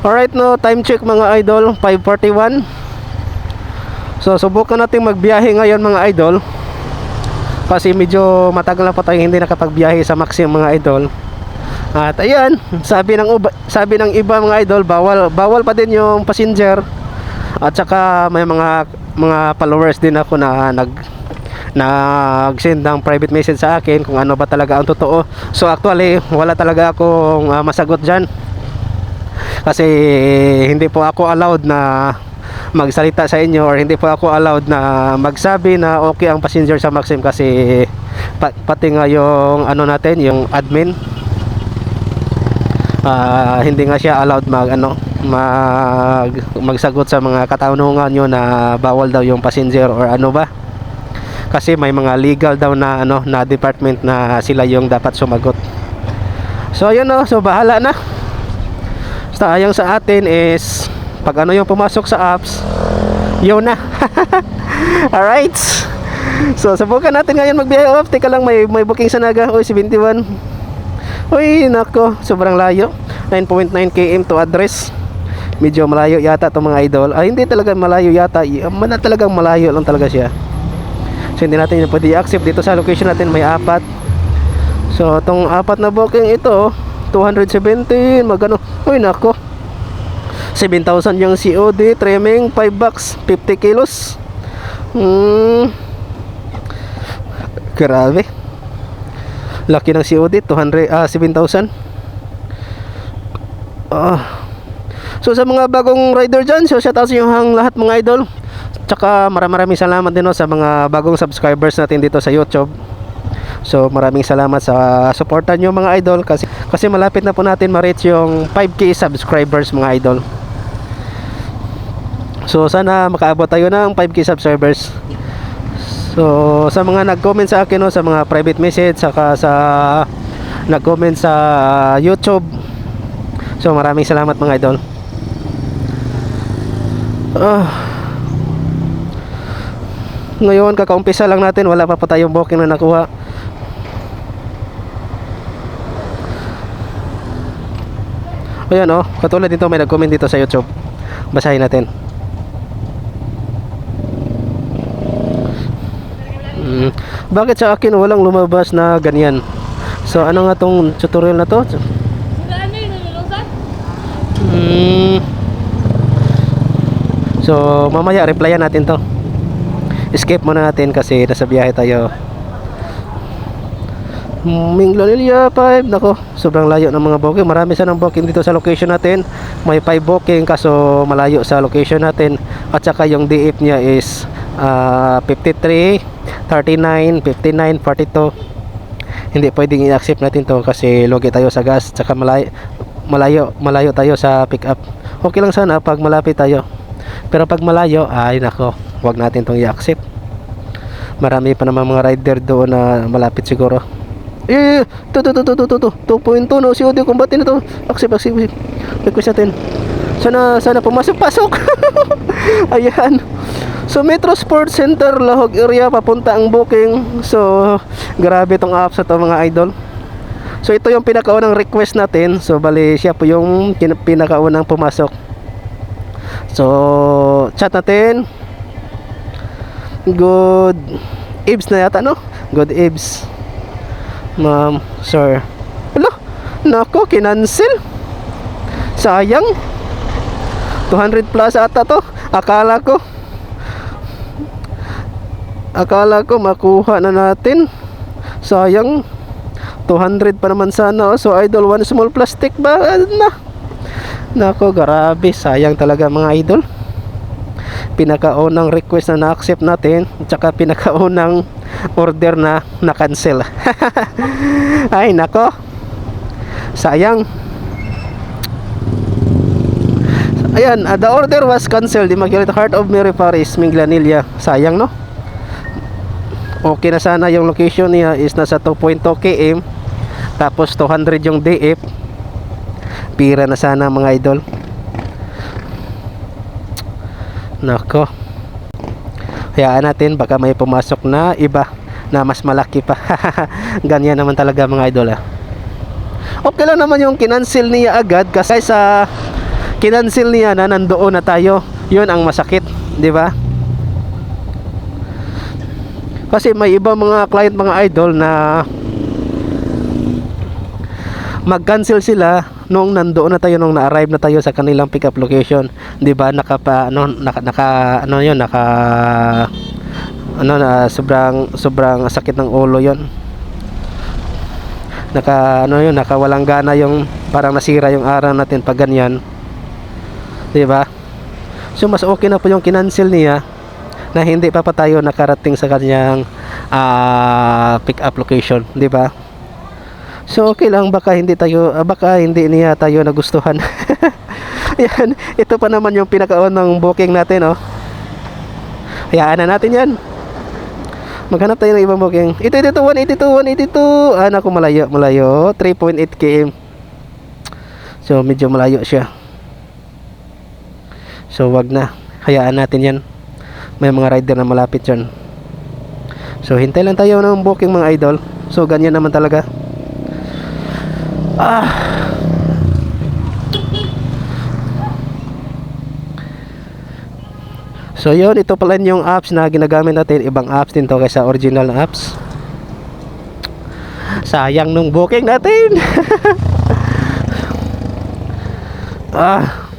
Alright no, time check mga idol, 5.41 So subukan natin magbiyahe ngayon mga idol. Kasi medyo matagal na po tayo hindi nakapagbiyahe sa Maxim mga idol. At ayan, sabi ng, sabi ng iba mga idol, bawal, bawal pa din yung passenger. At saka may mga mga followers din ako na nag nag-send ng private message sa akin kung ano ba talaga ang totoo. So actually, wala talaga akong ah, masagot diyan kasi hindi po ako allowed na magsalita sa inyo or hindi po ako allowed na magsabi na okay ang passenger sa Maxim kasi pa- pati nga yung ano natin yung admin ah, hindi nga siya allowed mag ano mag magsagot sa mga katanungan nyo na bawal daw yung passenger or ano ba. Kasi may mga legal daw na ano na department na sila yung dapat sumagot. So ayun no so bahala na Basta yung sa atin is pag ano yung pumasok sa apps, yun na. Alright. So subukan natin ngayon magbiyahe off. Teka lang may may booking sa Naga. Oy 71. Uy, nako, sobrang layo. 9.9 km to address. Medyo malayo yata itong mga idol. Ah, hindi talaga malayo yata. Mana talagang malayo lang talaga siya. So hindi natin pwede i-accept dito sa location natin may apat. So itong apat na booking ito 217 magano uy nako. 7,000 yung COD trimming 5 bucks 50 kilos. Hmm. Grabe. Laki ng COD 200 ah 7,000 ah. So sa mga bagong rider dyan so shout out sa yung lahat mga idol. Tsaka maraming salamat din no, sa mga bagong subscribers natin dito sa YouTube So maraming salamat sa suporta nyo mga idol kasi kasi malapit na po natin ma-reach yung 5k subscribers mga idol. So sana makaabot tayo ng 5k subscribers. So sa mga nag-comment sa akin no, sa mga private message saka sa nag-comment sa YouTube. So maraming salamat mga idol. Ah. Ngayon kakaumpisa lang natin wala pa pa tayong booking na nakuha. Ayan oh, katulad dito may nag-comment dito sa YouTube. Basahin natin. Mm, bakit sa akin walang lumabas na ganyan? So ano nga tong tutorial na to? Mm, so mamaya replyan natin to. Escape muna natin kasi nasa biyahe tayo. Minglanilya 5 Nako sobrang layo ng mga booking. Marami sanang booking dito sa location natin. May 5 booking kaso malayo sa location natin. At saka yung DF niya is ah, 53 39 59 42 Hindi pwedeng i-accept natin to Kasi logi tayo sa gas Tsaka malayo, malayo, malayo tayo sa pick up Okay lang sana pag malapit tayo. Pero pag malayo Ay nako Huwag natin tong i-accept. Marami pa naman mga rider doon na malapit siguro eh, to, to, to, to, to, to, to, 2.2, no, Audio Combat na to. Accept, accept. Request natin. Sana, sana pumasok-pasok. Ayan. So, Metro Sports Center, Lahog area, papunta ang booking. So, grabe tong apps sa to mga idol. So, ito yung pinakaunang request natin. So, bali, siya po yung pinakaunang pumasok. So, chat natin. Good Ibs na yata, no? Good Ibs. Ma'am, sir. Wala, nako, kinancel. Sayang. 200 plus ata to. Akala ko. Akala ko makuha na natin. Sayang. 200 pa naman sana. oh. So, idol, one small plastic ba? Na. Nako, grabe. Sayang talaga mga idol. Pinakaunang request na na-accept natin. Tsaka pinakaunang order na na-cancel. Ay, nako. Sayang. Ayan, uh, the order was canceled. Immaculate Heart of Mary Paris, Minglanilla. Sayang, no? Okay na sana yung location niya is nasa 2.2 km. Tapos 200 yung DF. Pira na sana mga idol. Nako. Hayaan natin baka may pumasok na iba na mas malaki pa. Ganyan naman talaga mga idol ah. Okay lang naman yung kinancel niya agad kasi sa kinancel niya na nandoon na tayo. Yun ang masakit, di ba? Kasi may iba mga client, mga idol na mag-cancel sila nung nandoon na tayo nung na-arrive na tayo sa kanilang pick-up location. 'Di ba? Nakapa ano naka, naka ano 'yon, naka ano na sobrang sobrang sakit ng ulo 'yon. Naka ano 'yon, nakawalang gana yung parang nasira yung araw natin pag ganyan. 'Di ba? So mas okay na po yung kinancel niya na hindi pa pa tayo nakarating sa kanyang ah, pick up location, 'di ba? So okay lang baka hindi tayo ah, baka hindi niya tayo nagustuhan. Yan, ito pa naman yung pinakaunang booking natin, oh. Hayaan na natin 'yan. Maghanap tayo ng ibang booking. Ito, ito, ito, 182, 182. Ah, naku, malayo, malayo. 3.8 km. So, medyo malayo siya. So, wag na. Hayaan natin yan. May mga rider na malapit dyan. So, hintay lang tayo ng booking mga idol. So, ganyan naman talaga. Ah! So yun, ito pala yung apps na ginagamit natin. Ibang apps din to kaysa original na apps. Sayang nung booking natin. ah.